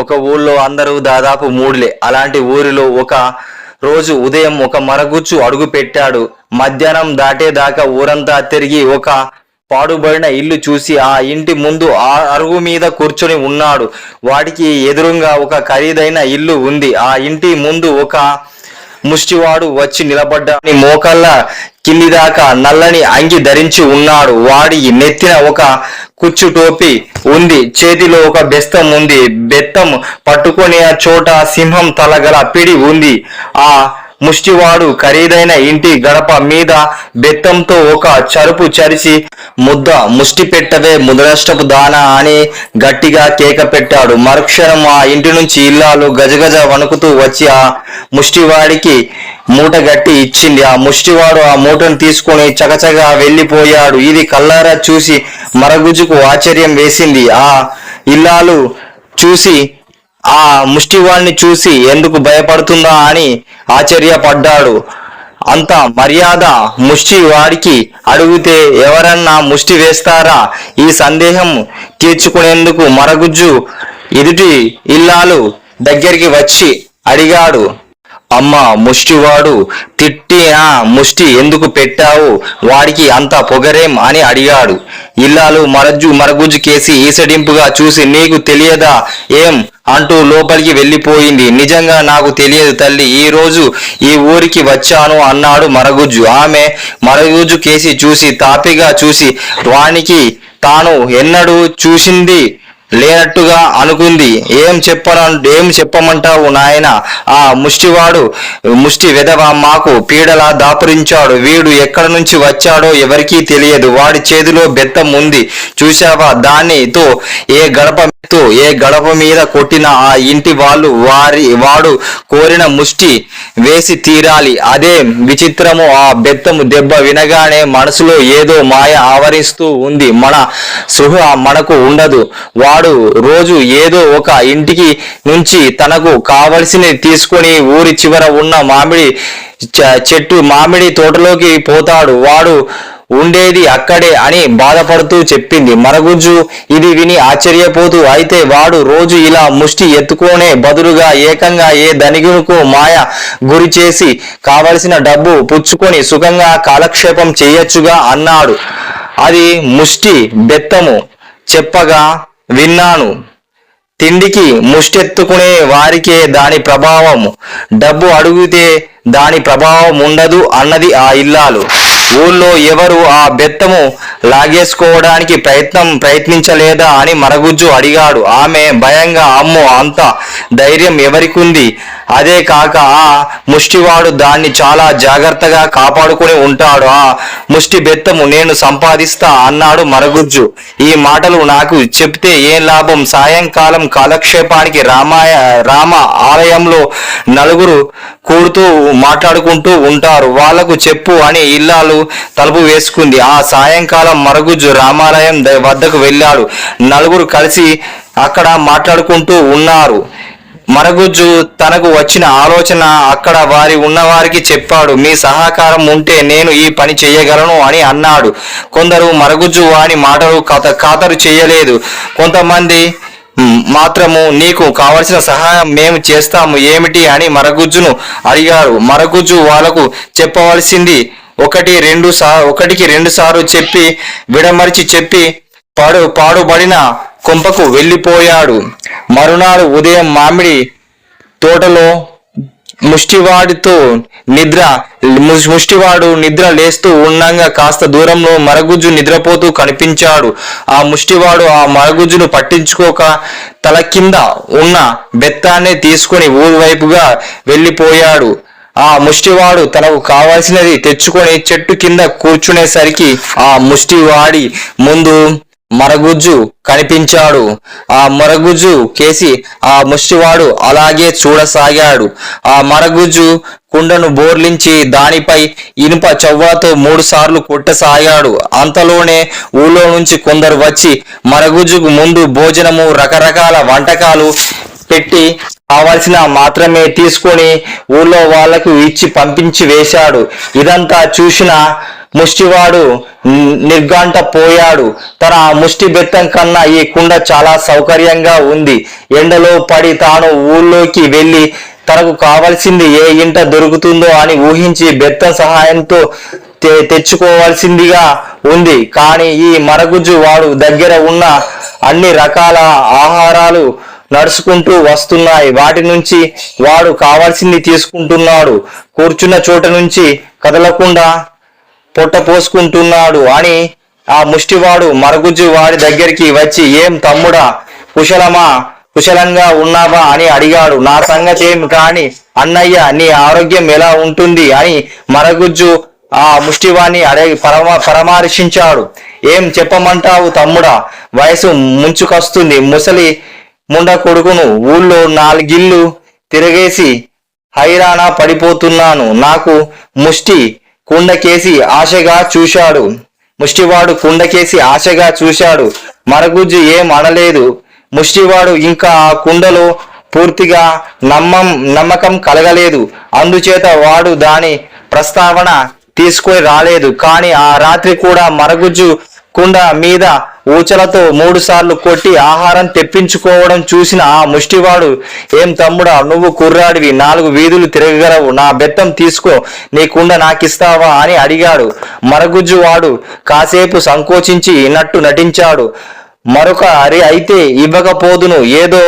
ఒక ఊళ్ళో అందరూ దాదాపు మూడులే. అలాంటి ఊరిలో ఒక రోజు ఉదయం ఒక మరగుచ్చు అడుగు పెట్టాడు. మధ్యాహ్నం దాటేదాకా ఊరంతా తిరిగి ఒక పాడుబడిన ఇల్లు చూసి ఆ ఇంటి ముందు ఆ అరుగు మీద కూర్చొని ఉన్నాడు. వాడికి ఎదురుగా ఒక ఖరీదైన ఇల్లు ఉంది. ఆ ఇంటి ముందు ఒక ముష్టివాడు వచ్చి నిలబడ్డాని మోకళ్ళ కింది దాకా నల్లని అంగి ధరించి ఉన్నాడు. వాడి నెత్తిన ఒక కుచ్చు టోపీ ఉంది. చేతిలో ఒక బెస్తం ఉంది. బెత్తం పట్టుకునే చోట సింహం తలగల పిడి ఉంది. ఆ ముష్టివాడు ఖరీదైన ఇంటి గడప మీద బెత్తంతో ఒక చరుపు చరిచి ముద్ద ముష్టి పెట్టవే ముదనష్టపు దాన అని గట్టిగా కేక పెట్టాడు. మరుక్షణం ఆ ఇంటి నుంచి ఇల్లాలు గజగజ వణుకుతూ వచ్చి ఆ ముష్టివాడికి మూట గట్టి ఇచ్చింది. ఆ ముష్టివాడు ఆ మూటను తీసుకొని చకచగా వెళ్ళిపోయాడు. ఇది కల్లారా చూసి మరగుజుకు ఆశ్చర్యం వేసింది. ఆ ఇల్లాలు చూసి ఆ ముష్టివాడిని చూసి ఎందుకు భయపడుతుందా అని ఆశ్చర్యపడ్డాడు. అంత మర్యాద ముష్టి వాడికి అడిగితే ఎవరన్నా ముష్టి వేస్తారా? ఈ సందేహం తీర్చుకునేందుకు మరగుజ్జు ఎదుటి ఇల్లాలు దగ్గరికి వచ్చి అడిగాడు. అమ్మ ముష్టివాడు తిట్టిన ముష్టి ఎందుకు పెట్టావు? వాడికి అంత పొగరేం అని అడిగాడు. ఇల్లాలు మరజ్జు మరగుజ్జు కేసి ఈసడింపుగా చూసి నీకు తెలియదా? ఏం? అంటూ లోపలికి వెళ్ళిపోయింది. నిజంగా నాకు తెలియదు తల్లి. ఈ రోజు ఈ ఊరికి వచ్చాను అన్నాడు మరగుజ్జు. ఆమె మరగుజ్జు కేసి చూసి తాపిగా చూసి వానికి తాను ఎన్నడూ చూసింది లేనట్టుగా అనుకుంది. ఏం చెప్పన ఏం చెప్పమంటావు నాయన? ఆ ముష్టివాడు ముష్టి విధవ మాకు పీడలా దాపురించాడు. వీడు ఎక్కడ నుంచి వచ్చాడో ఎవరికీ తెలియదు. వాడి చేతిలో బెత్తం ఉంది. చూశావా? దానితో ఏ గడప ఏ గడప మీద కొట్టిన ఆ ఇంటి వాళ్ళు వారి వాడు కోరిన ముష్టి వేసి తీరాలి. అదే విచిత్రము ఆ బెత్తము దెబ్బ వినగానే మనసులో ఏదో మాయ ఆవరిస్తూ ఉంది. మన సృహ మనకు ఉండదు. వాడు రోజు ఏదో ఒక ఇంటికి నుంచి తనకు కావలసినవి తీసుకొని ఊరి చివర ఉన్న మామిడి చెట్టు మామిడి తోటలోకి పోతాడు. వాడు ఉండేది అక్కడే అని బాధపడుతూ చెప్పింది. మరగుజ్జు ఇది విని ఆశ్చర్యపోతూ అయితే వాడు రోజు ఇలా ముష్టి ఎత్తుకోనే బదులుగా ఏకంగా ఏ ధనికునికో మాయ గురి చేసి కావలసిన డబ్బు పుచ్చుకొని సుఖంగా కాలక్షేపం చేయొచ్చుగా అన్నాడు. అది ముష్టి బెత్తము చెప్పగా విన్నాను. తిండికి ముష్టెత్తుకునే వారికే దాని ప్రభావము. డబ్బు అడిగితే దాని ప్రభావం ఉండదు అన్నది ఆ ఇల్లాలు. ఊళ్ళో ఎవరు ఆ బెత్తము లాగేసుకోవడానికి ప్రయత్నం ప్రయత్నించలేదా అని మరగుజ్జు అడిగాడు. ఆమె భయంగా అమ్మో అంత ధైర్యం ఎవరికుంది? అదే కాక ఆ ముష్టివాడు దాన్ని చాలా జాగ్రత్తగా కాపాడుకుని ఉంటాడు. ఆ ముష్టి బెత్తము నేను సంపాదిస్తా అన్నాడు మరగుజ్జు. ఈ మాటలు నాకు చెప్తే ఏం లాభం? సాయంకాలం కాలక్షేపానికి రామాయ రామ ఆలయంలో నలుగురు కూడుతూ మాట్లాడుకుంటూ ఉంటారు. వాళ్ళకు చెప్పు అని ఇల్లాలు తలుపు వేసుకుంది. ఆ సాయంకాలం మరగుజ్జు రామాలయం ద- వద్దకు వెళ్ళాడు. నలుగురు కలిసి అక్కడ మాట్లాడుకుంటూ ఉన్నారు. మరగుజ్జు తనకు వచ్చిన ఆలోచన అక్కడ వారి ఉన్నవారికి చెప్పాడు. మీ సహకారం ఉంటే నేను ఈ పని చేయగలను అని అన్నాడు. కొందరు మరగుజ్జు వాని మాటలు కాత ఖాతరు చేయలేదు. కొంతమంది మాత్రము నీకు కావలసిన సహాయం మేము చేస్తాము. ఏమిటి అని మరగుజ్జును అడిగారు. మరగుజ్జు వాళ్ళకు చెప్పవలసింది ఒకటి రెండు సార్ ఒకటికి రెండు సార్లు చెప్పి విడమరిచి చెప్పి పాడు పాడుబడిన కొంపకు వెళ్ళిపోయాడు. మరునాడు ఉదయం మామిడి తోటలో ముష్టివాడితో నిద్ర ముష్టివాడు నిద్ర లేస్తూ ఉండంగా కాస్త దూరంలో మరగుజ్జు నిద్రపోతూ కనిపించాడు. ఆ ముష్టివాడు ఆ మరగుజ్జును పట్టించుకోక తల కింద ఉన్న బెత్తాన్ని తీసుకొని ఊరు వైపుగా వెళ్ళిపోయాడు. ఆ ముష్టివాడు తనకు కావాల్సినది తెచ్చుకొని చెట్టు కింద కూర్చునేసరికి ఆ ముష్టివాడి ముందు మరగుజ్జు కనిపించాడు. ఆ మరగుజ్జు కేసి ఆ ముష్టివాడు అలాగే చూడసాగాడు. ఆ మరగుజ్జు కుండను బోర్లించి దానిపై ఇనుప చవ్వాతో మూడు సార్లు కొట్టసాగాడు. అంతలోనే ఊళ్ళో నుంచి కొందరు వచ్చి మరగుజ్జుకు ముందు భోజనము రకరకాల వంటకాలు పెట్టి కావాల్సిన మాత్రమే తీసుకొని ఊళ్ళో వాళ్ళకు ఇచ్చి పంపించి వేశాడు. ఇదంతా చూసిన ముష్టివాడు నిర్గాంట పోయాడు. తన ముష్టి బెత్తం కన్నా ఈ కుండ చాలా సౌకర్యంగా ఉంది. ఎండలో పడి తాను ఊళ్ళోకి వెళ్ళి తనకు కావలసింది ఏ ఇంట దొరుకుతుందో అని ఊహించి బెత్తం సహాయంతో తె- తెచ్చుకోవాల్సిందిగా ఉంది. కానీ ఈ మరగుజ్జు వాడు దగ్గర ఉన్న అన్ని రకాల ఆహారాలు నడుచుకుంటూ వస్తున్నాయి. వాటి నుంచి వాడు కావాల్సింది తీసుకుంటున్నాడు. కూర్చున్న చోట నుంచి కదలకుండా పొట్ట పోసుకుంటున్నాడు అని ఆ ముష్టివాడు మరగుజ్జు వాడి దగ్గరికి వచ్చి ఏం తమ్ముడా కుశలమా? కుశలంగా ఉన్నావా? అని అడిగాడు. నా సంగతి ఏం కాని అన్నయ్య నీ ఆరోగ్యం ఎలా ఉంటుంది? అని మరగుజ్జు ఆ ముష్టివాణ్ణి అడిగి పరమ పరామర్శించాడు. ఏం చెప్పమంటావు తమ్ముడా? వయసు ముంచుకొస్తుంది. ముసలి ముండ కొడుకును ఊళ్ళో నాలుగిల్లు తిరగేసి హైరాణ పడిపోతున్నాను. నాకు ముష్టి కుండకేసి ఆశగా చూశాడు. ముష్టివాడు కుండకేసి ఆశగా చూశాడు. మరగుజ్జు ఏం అనలేదు. ముష్టివాడు ఇంకా ఆ కుండలో పూర్తిగా నమ్మం నమ్మకం కలగలేదు. అందుచేత వాడు దాని ప్రస్తావన తీసుకొని రాలేదు. కానీ ఆ రాత్రి కూడా మరగుజ్జు కుండ మీద ఊచలతో మూడు సార్లు కొట్టి ఆహారం తెప్పించుకోవడం చూసిన ఆ ముష్టివాడు ఏం తమ్ముడా నువ్వు కుర్రాడివి నాలుగు వీధులు తిరగగలవు నా బెత్తం తీసుకో నీ కుండ నాకిస్తావా? అని అడిగాడు. మరగుజ్జు వాడు కాసేపు సంకోచించి నట్టు నటించాడు. మరొక అరి అయితే ఇవ్వకపోదును. ఏదో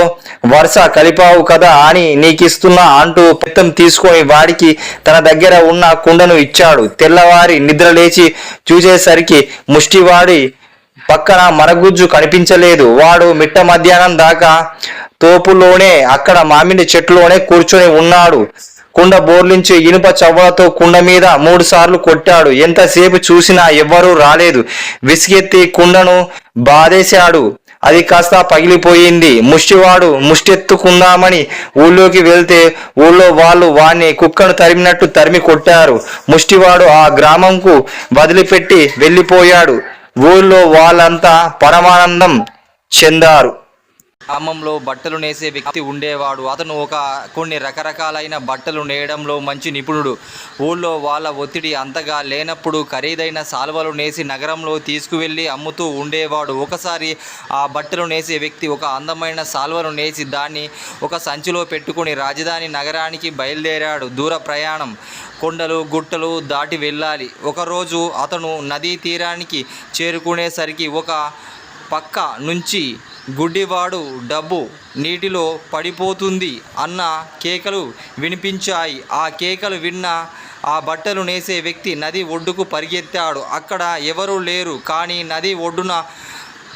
వరుస కలిపావు కదా అని నీకిస్తున్నా అంటూ పెత్తం తీసుకొని వాడికి తన దగ్గర ఉన్న కుండను ఇచ్చాడు. తెల్లవారి నిద్ర లేచి చూసేసరికి ముష్టివాడి పక్కన మరగుజ్జు కనిపించలేదు. వాడు మిట్ట మధ్యాహ్నం దాకా తోపులోనే అక్కడ మామిడి చెట్టులోనే కూర్చొని ఉన్నాడు. కుండ బోర్లించి ఇనుప చవ్వలతో కుండ మీద మూడు సార్లు కొట్టాడు. ఎంతసేపు చూసినా ఎవ్వరూ రాలేదు. విసిగెత్తి కుండను బాధేశాడు. అది కాస్త పగిలిపోయింది. ముష్టివాడు ముష్టెత్తుకుందామని ఊళ్ళోకి వెళ్తే ఊళ్ళో వాళ్ళు వాణ్ణి కుక్కను తరిమినట్టు తరిమి కొట్టారు. ముష్టివాడు ఆ గ్రామంకు వదిలిపెట్టి వెళ్ళిపోయాడు. ఊళ్ళో వాళ్ళంతా పరమానందం చెందారు. గ్రామంలో బట్టలు నేసే వ్యక్తి ఉండేవాడు. అతను ఒక కొన్ని రకరకాలైన బట్టలు నేయడంలో మంచి నిపుణుడు. ఊళ్ళో వాళ్ళ ఒత్తిడి అంతగా లేనప్పుడు ఖరీదైన సాల్వలు నేసి నగరంలో తీసుకువెళ్ళి అమ్ముతూ ఉండేవాడు. ఒకసారి ఆ బట్టలు నేసే వ్యక్తి ఒక అందమైన సాల్వను నేసి దాన్ని ఒక సంచిలో పెట్టుకుని రాజధాని నగరానికి బయలుదేరాడు. దూర ప్రయాణం కొండలు గుట్టలు దాటి వెళ్ళాలి. ఒకరోజు అతను నదీ తీరానికి చేరుకునేసరికి ఒక పక్క నుంచి గుడ్డివాడు డబ్బు నీటిలో పడిపోతుంది అన్న కేకలు వినిపించాయి. ఆ కేకలు విన్న ఆ బట్టలు నేసే వ్యక్తి నది ఒడ్డుకు పరిగెత్తాడు. అక్కడ ఎవరూ లేరు కానీ నది ఒడ్డున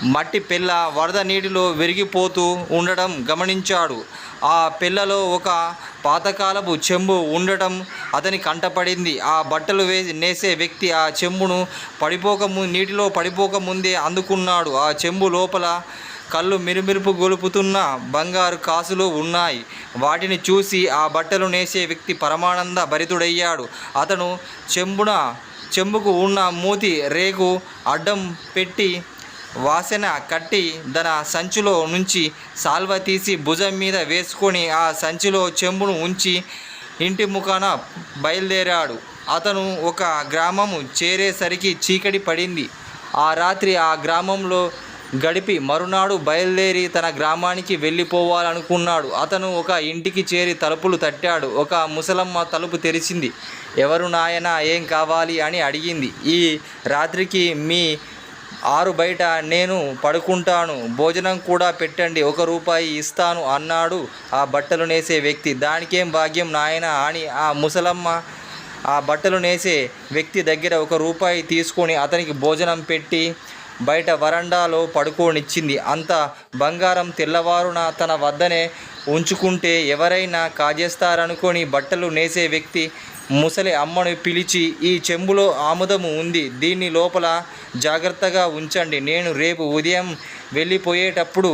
మట్టి పిల్ల వరద నీటిలో విరిగిపోతూ ఉండడం గమనించాడు. ఆ పిల్లలో ఒక పాతకాలపు చెంబు ఉండటం అతని కంటపడింది. ఆ బట్టలు వేసి నేసే వ్యక్తి ఆ చెంబును పడిపోక ము నీటిలో పడిపోక ముందే అందుకున్నాడు. ఆ చెంబు లోపల కళ్ళు మిరుమిరుపు గొలుపుతున్న బంగారు కాసులు ఉన్నాయి. వాటిని చూసి ఆ బట్టలు నేసే వ్యక్తి పరమానంద భరితుడయ్యాడు. అతను చెంబున చెంబుకు ఉన్న మూతి రేకు అడ్డం పెట్టి వాసన కట్టి తన సంచిలో నుంచి సాల్వ తీసి భుజం మీద వేసుకొని ఆ సంచిలో చెంబును ఉంచి ఇంటి ముఖాన బయలుదేరాడు. అతను ఒక గ్రామము చేరేసరికి చీకటి పడింది. ఆ రాత్రి ఆ గ్రామంలో గడిపి మరునాడు బయలుదేరి తన గ్రామానికి వెళ్ళిపోవాలనుకున్నాడు. అతను ఒక ఇంటికి చేరి తలుపులు తట్టాడు. ఒక ముసలమ్మ తలుపు తెరిచింది. ఎవరు నాయనా ఏం కావాలి? అని అడిగింది. ఈ రాత్రికి మీ ఆరు బయట నేను పడుకుంటాను. భోజనం కూడా పెట్టండి. ఒక రూపాయి ఇస్తాను అన్నాడు ఆ బట్టలు నేసే వ్యక్తి. దానికేం భాగ్యం నాయన? అని ఆ ముసలమ్మ ఆ బట్టలు నేసే వ్యక్తి దగ్గర ఒక రూపాయి తీసుకొని అతనికి భోజనం పెట్టి బయట వరండాలో పడుకోనిచ్చింది. అంత బంగారం తెల్లవారున తన వద్దనే ఉంచుకుంటే ఎవరైనా కాజేస్తారనుకొని బట్టలు నేసే వ్యక్తి ముసలి అమ్మను పిలిచి ఈ చెంబులో ఆముదము ఉంది. దీన్ని లోపల జాగ్రత్తగా ఉంచండి. నేను రేపు ఉదయం వెళ్ళిపోయేటప్పుడు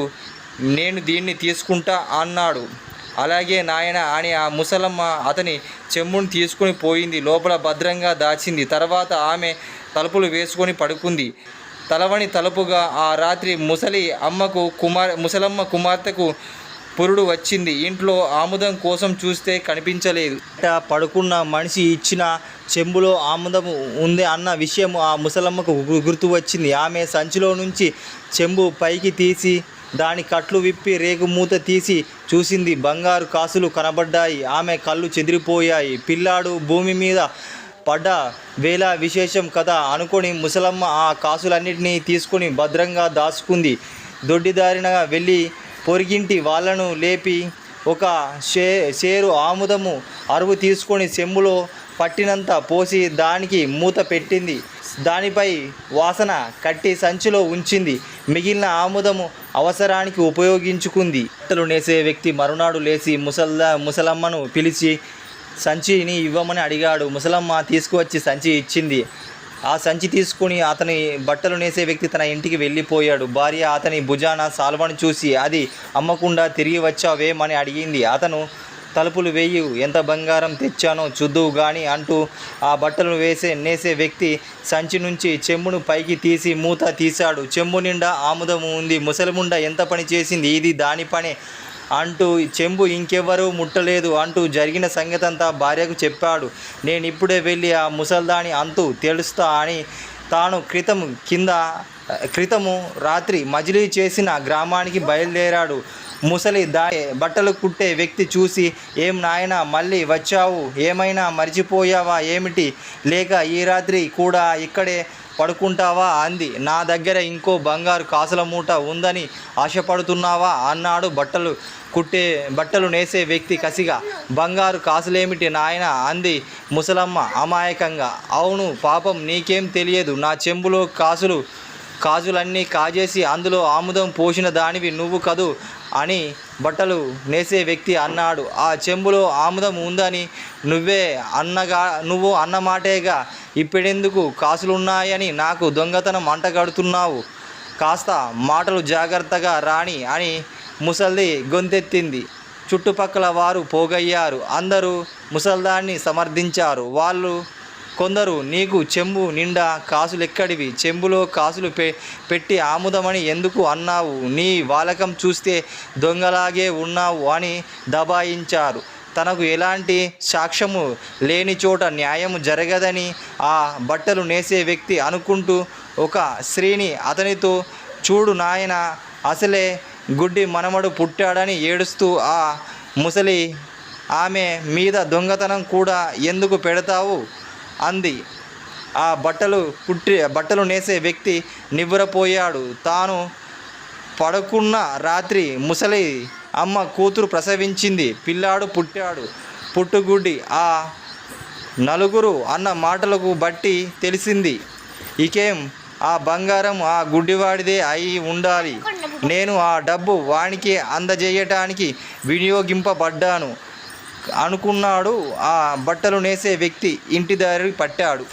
నేను దీన్ని తీసుకుంటా అన్నాడు. అలాగే నాయన అని ఆ ముసలమ్మ అతని చెంబును తీసుకుని పోయింది. లోపల భద్రంగా దాచింది. తర్వాత ఆమె తలుపులు వేసుకొని పడుకుంది. తలవని తలుపుగా ఆ రాత్రి ముసలి అమ్మకు కుమార్ ముసలమ్మ కుమార్తెకు పురుడు వచ్చింది. ఇంట్లో ఆముదం కోసం చూస్తే కనిపించలేదు. పడుకున్న మనిషి ఇచ్చిన చెంబులో ఆముదం ఉంది అన్న విషయం ఆ ముసలమ్మకు గుర్తు వచ్చింది. ఆమె సంచిలో నుంచి చెంబు పైకి తీసి దాని కట్లు విప్పి రేగు మూత తీసి చూసింది. బంగారు కాసులు కనబడ్డాయి. ఆమె కళ్ళు చెదిరిపోయాయి. పిల్లాడు భూమి మీద పడ్డ వేళ విశేషం కదా అనుకొని ముసలమ్మ ఆ కాసులన్నిటినీ తీసుకొని భద్రంగా దాచుకుంది. దొడ్డిదారిన వెళ్ళి పొరిగింటి వాళ్ళను లేపి ఒక షే షేరు ఆముదము అరువు తీసుకొని చెంబులో పట్టినంత పోసి దానికి మూత పెట్టింది. దానిపై వాసన కట్టి సంచిలో ఉంచింది. మిగిలిన ఆముదము అవసరానికి ఉపయోగించుకుంది. బట్టలు నేసే వ్యక్తి మరునాడు లేచి ముసల్దా ముసలమ్మను పిలిచి సంచిని ఇవ్వమని అడిగాడు. ముసలమ్మ తీసుకువచ్చి సంచి ఇచ్చింది. ఆ సంచి తీసుకుని అతని బట్టలు నేసే వ్యక్తి తన ఇంటికి వెళ్ళిపోయాడు. భార్య అతని భుజాన సాల్వను చూసి అది అమ్మకుండా తిరిగి వచ్చావేమని అడిగింది. అతను తలుపులు వేయి ఎంత బంగారం తెచ్చానో చూద్దువు గాని అంటూ ఆ బట్టలు వేసే నేసే వ్యక్తి సంచి నుంచి చెంబును పైకి తీసి మూత తీశాడు. చెమ్ము నిండా ఆముదము ఉంది. ముసలిముండ ఎంత పని చేసింది? ఇది దాని పనే. అంటూ చెంబు ఇంకెవ్వరూ ముట్టలేదు అంటూ జరిగిన సంగతంతా భార్యకు చెప్పాడు. నేను ఇప్పుడే వెళ్ళి ఆ ముసల్దాని అంతు తెలుస్తా అని తాను క్రితం కింద క్రితము రాత్రి మజిలీ చేసిన గ్రామానికి బయలుదేరాడు. ముసలి దాని బట్టలు కుట్టే వ్యక్తి చూసి ఏం నాయన మళ్ళీ వచ్చావు? ఏమైనా మర్చిపోయావా? ఏమిటి? లేక ఈ రాత్రి కూడా ఇక్కడే పడుకుంటావా అంది. నా దగ్గర ఇంకో బంగారు కాసుల మూట ఉందని ఆశపడుతున్నావా అన్నాడు బట్టలు కుట్టే బట్టలు నేసే వ్యక్తి కసిగా. బంగారు కాసులేమిటి నాయన అంది ముసలమ్మ అమాయకంగా. అవును పాపం నీకేం తెలియదు. నా చెంబులో కాసులు కాజులన్నీ కాజేసి అందులో ఆముదం పోసిన దానివి నువ్వు కదూ అని బట్టలు నేసే వ్యక్తి అన్నాడు. ఆ చెంబులో ఆముదం ఉందని నువ్వే అన్నగా నువ్వు అన్నమాటేగా ఇప్పుడెందుకు కాసులున్నాయని నాకు దొంగతనం అంటగడుతున్నావు. కాస్త మాటలు జాగ్రత్తగా రాణి అని ముసల్ది గొంతెత్తింది. చుట్టుపక్కల వారు పోగయ్యారు. అందరూ ముసల్దాన్ని సమర్థించారు. వాళ్ళు కొందరు నీకు చెంబు నిండా కాసులెక్కడివి చెంబులో కాసులు పె పెట్టి ఆముదమని ఎందుకు అన్నావు? నీ వాలకం చూస్తే దొంగలాగే ఉన్నావు అని దబాయించారు. తనకు ఎలాంటి సాక్ష్యము లేని చోట న్యాయం జరగదని ఆ బట్టలు నేసే వ్యక్తి అనుకుంటూ ఒక స్త్రీని అతనితో చూడు నాయన అసలే గుడ్డి మనమడు పుట్టాడని ఏడుస్తూ ఆ ముసలి ఆమె మీద దొంగతనం కూడా ఎందుకు పెడతావు? అంది. ఆ బట్టలు కుట్టి బట్టలు నేసే వ్యక్తి నివ్వరపోయాడు. తాను పడుకున్న రాత్రి ముసలి అమ్మ కూతురు ప్రసవించింది. పిల్లాడు పుట్టాడు. పుట్టుగుడ్డి ఆ నలుగురు అన్న మాటలకు బట్టి తెలిసింది. ఇకేం ఆ బంగారం ఆ గుడ్డివాడిదే అయి ఉండాలి. నేను ఆ డబ్బు వానికి అందజేయటానికి వినియోగింపబడ్డాను. అనుకున్నాడు ఆ బట్టలు నేసే వ్యక్తి ఇంటి దారి పట్టాడు.